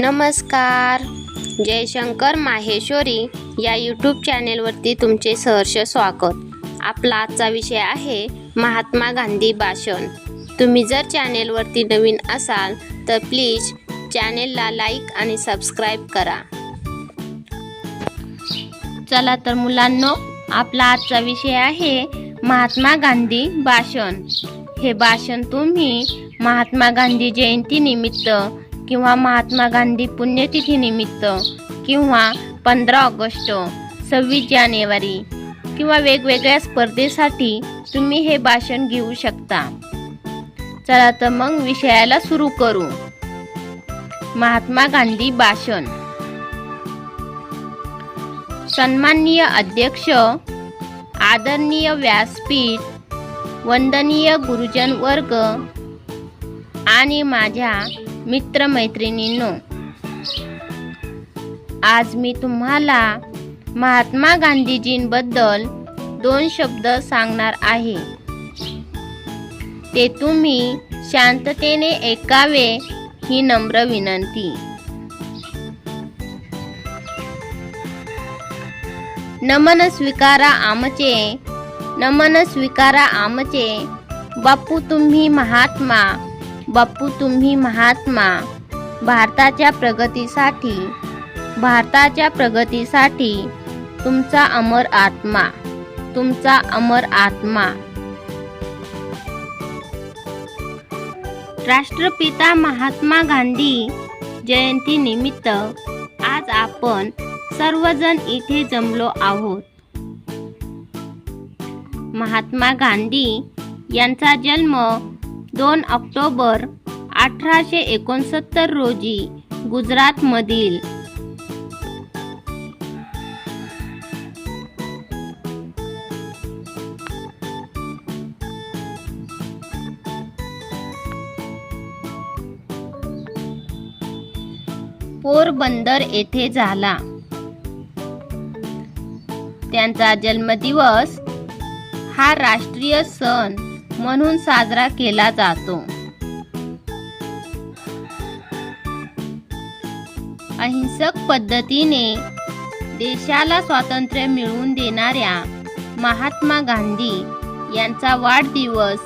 नमस्कार. जयशंकर माहेश्वरी या यूट्यूब चॅनेलवरती तुमचे सहर्ष स्वागत. आपला आजचा विषय आहे महात्मा गांधी भाषण. तुम्ही जर चॅनेलवरती नवीन असाल तर प्लीज चॅनेलला लाईक आणि सबस्क्राईब करा. चला तर मुलांनो आपला आजचा विषय आहे महात्मा गांधी भाषण. हे भाषण तुम्ही महात्मा गांधी जयंती निमित्त किंवा महात्मा गांधी पुण्यतिथीनिमित्त किंवा पंधरा ऑगस्ट सव्वीस जानेवारी किंवा वेगवेगळ्या स्पर्धेसाठी तुम्ही हे भाषण घेऊ शकता. चला तर मग विषयाला सुरू करू. महात्मा गांधी भाषण. सन्माननीय अध्यक्ष आदरणीय व्यासपीठ वंदनीय गुरुजन वर्ग आणि माझ्या मित्रमैत्रिणींनो आज मी तुम्हाला महात्मा गांधीजींबद्दल दोन शब्द सांगणार आहे. ते तुम्ही शांततेने ऐकावे ही नम्र विनंती. नमन स्वीकारा आमचे नमन स्वीकारा आमचे बापू तुम्ही महात्मा बापू तुम्ही महात्मा. भारताच्या प्रगतीसाठी भारताच्या प्रगतीसाठी तुमचा अमर आत्मा तुमचा अमर आत्मा. राष्ट्रपिता महात्मा गांधी जयंती निमित्त आज आपण सर्वजण इथे जमलो आहोत. महात्मा गांधी यांचा जन्म दोन ऑक्टोबर अठराशे एकोणसत्तर रोजी गुजरातमधील पोरबंदर येथे झाला. त्यांचा जन्मदिवस हा राष्ट्रीय सण म्हणून साजरा केला जातो. अहिंसक पद्धतीने देशाला स्वातंत्र्य मिळवून देणाऱ्या महात्मा गांधी यांचा वाढदिवस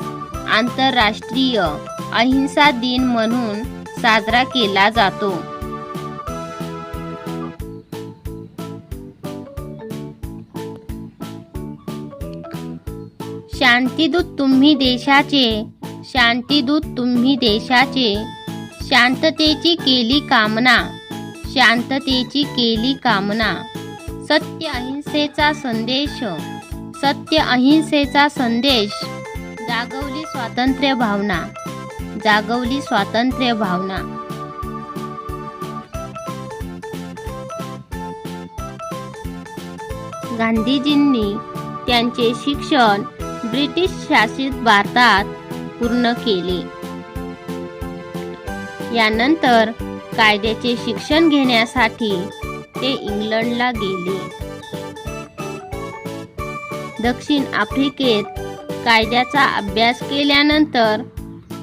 आंतरराष्ट्रीय अहिंसा दिन म्हणून साजरा केला जातो. शांतीदूत तुम्ही देशाचे शांतीदूत तुम्ही देशाचे. शांततेची केली कामना शांततेची केली कामना. सत्य अहिंसेचा संदेश सत्य अहिंसेचा संदेश. जागवली स्वातंत्र्य भावना जागवली स्वातंत्र्य भावना. गांधीजींनी त्यांचे शिक्षण ब्रिटिश शासित भारतात पूर्ण केले. यानंतर कायद्याचे शिक्षण घेण्यासाठी ते इंग्लंडला गेले. दक्षिण आफ्रिकेत कायद्याचा अभ्यास केल्यानंतर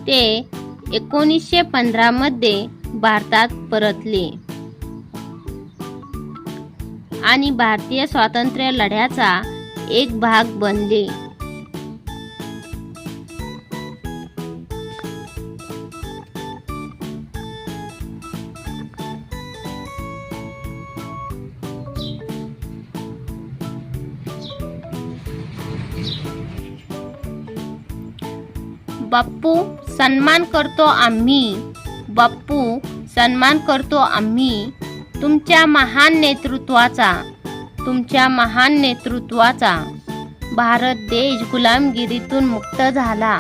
ते एकोणीसशे पंधरामध्ये भारतात परतले. आणि भारतीय स्वातंत्र्य लढ्याचा एक भाग बनले. बाप्पू सन्मान करतो आम्ही. बाप्पू सन्मान करतो आम्ही. तुमच्या महान नेतृत्वाचा तुमच्या महान नेतृत्वाचा. भारत देश गुलामगिरीतून मुक्त झाला.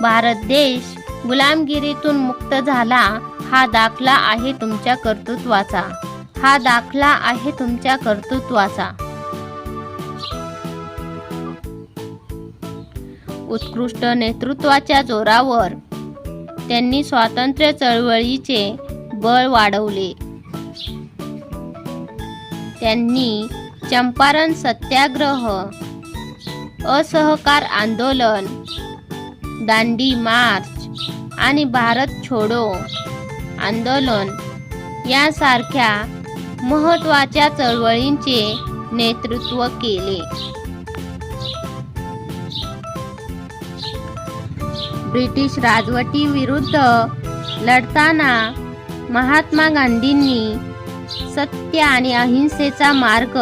भारत देश गुलामगिरीतून मुक्त झाला हा दाखला आहे तुमच्या कर्तृत्वाचा. हा दाखला आहे तुमच्या कर्तृत्वाचा. उत्कृष्ट नेतृत्वाच्या जोरावर त्यांनी स्वातंत्र्य चळवळीचे बळ वाढवले. त्यांनी चंपारण सत्याग्रह असहकार आंदोलन दांडी मार्च आणि भारत छोडो आंदोलन यासारख्या महत्त्वाच्या चळवळींचे नेतृत्व केले. ब्रिटिश राजवटीविरुद्ध लढताना महात्मा गांधींनी सत्य आणि अहिंसेचा मार्ग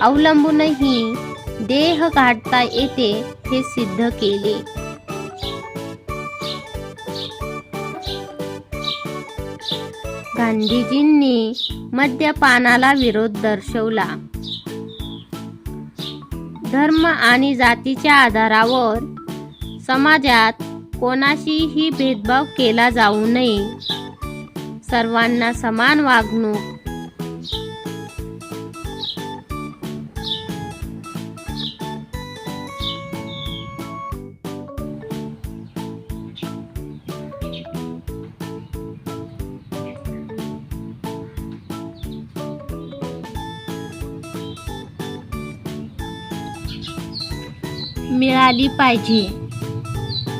अवलंबूनही देह काढता येते हे सिद्ध केले. गांधीजींनी मद्यपानाला विरोध दर्शवला. धर्म आणि जातीच्या आधारावर समाजात कोणाशीही भेदभाव केला जाऊ नये. सर्वांना समान वागणूक. मिळाली पाहिजे.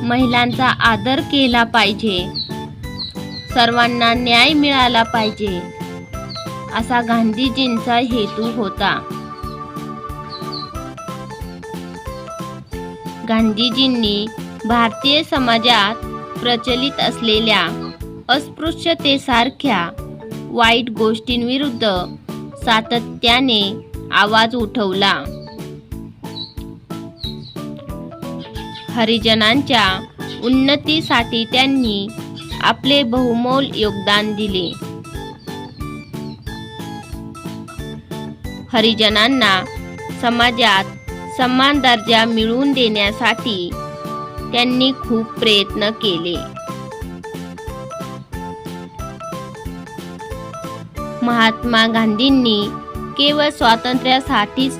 महिलांचा आदर केला पाहिजे. सर्वांना न्याय मिळाला पाहिजे. असा गांधीजींचा हेतू होता. गांधीजींनी भारतीय समाजात प्रचलित असलेल्या अस्पृश्यतेसारख्या वाईट गोष्टींविरुद्ध सातत्याने आवाज उठवला. हरिजनांच्या उन्नतीसाठी त्यांनी आपले बहुमोल योगदान दिले. हरिजनांना समाजात समान दर्जा मिळवून देण्यासाठी त्यांनी खूप प्रयत्न केले. महात्मा गांधींनी केवळ स्वातंत्र्यासाठीच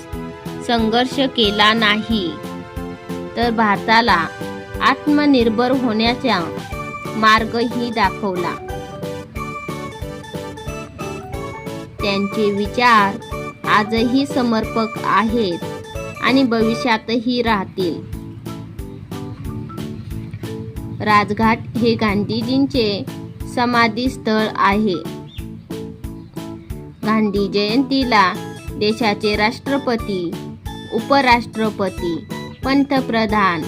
संघर्ष केला नाही तर भारताला आत्मनिर्भर होण्याचा मार्गही दाखवला. त्यांचे विचार आजही समर्पक आहेत आणि भविष्यातही राहतील. राजघाट हे गांधीजींचे समाधी स्थळ आहे. गांधी जयंतीला देशाचे राष्ट्रपती उपराष्ट्रपती पंतप्रधान.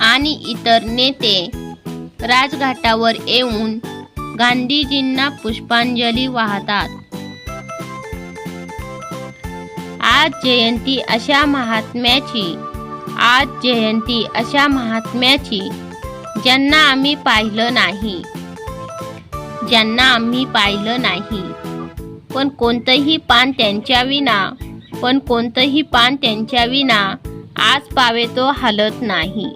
आणि इतर नेते राजघाटावर येऊन गांधीजींना पुष्पांजली वाहतात. आज जयंती अशा महात्म्याची. आज जयंती अशा महात्म्याची. ज्यांना आम्ही पाहिलं नाही. ज्यांना आम्ही पाहिलं नाही. पण कोणतंही पान त्यांच्या विना पण कोणतंही पान त्यांच्या विना आज पावे तो हलत नाही.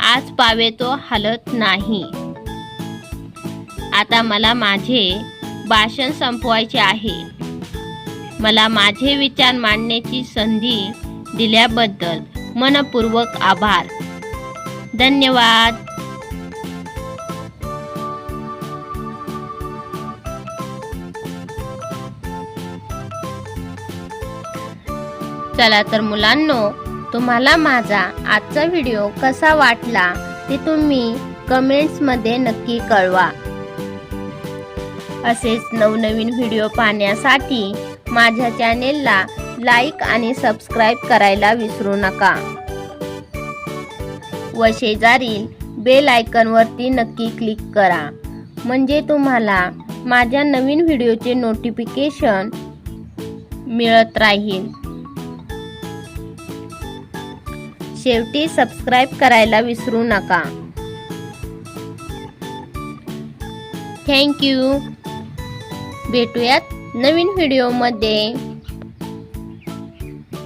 आज पावे तो हलत नाही. आता मला माझे भाषण संपवायचे आहे. मला माझे विचार मांडण्याची संधी दिल्याबद्दल मनपूर्वक आभार. धन्यवाद. चला तर मुलांनो तुम्हाला माझा आजचा व्हिडिओ कसा वाटला ते तुम्ही कमेंट्समध्ये नक्की कळवा. असेच नवनवीन व्हिडिओ पाहण्यासाठी माझ्या चॅनेलला लाईक आणि सबस्क्राईब करायला विसरू नका. व शेजारील बेल आयकनवरती नक्की क्लिक करा. म्हणजे तुम्हाला माझ्या नवीन व्हिडिओचे नोटिफिकेशन मिळत राहील. शेवटी सबस्क्राईब करायला विसरू नका. थँक्यू. भेटूयात नवीन व्हिडिओमध्ये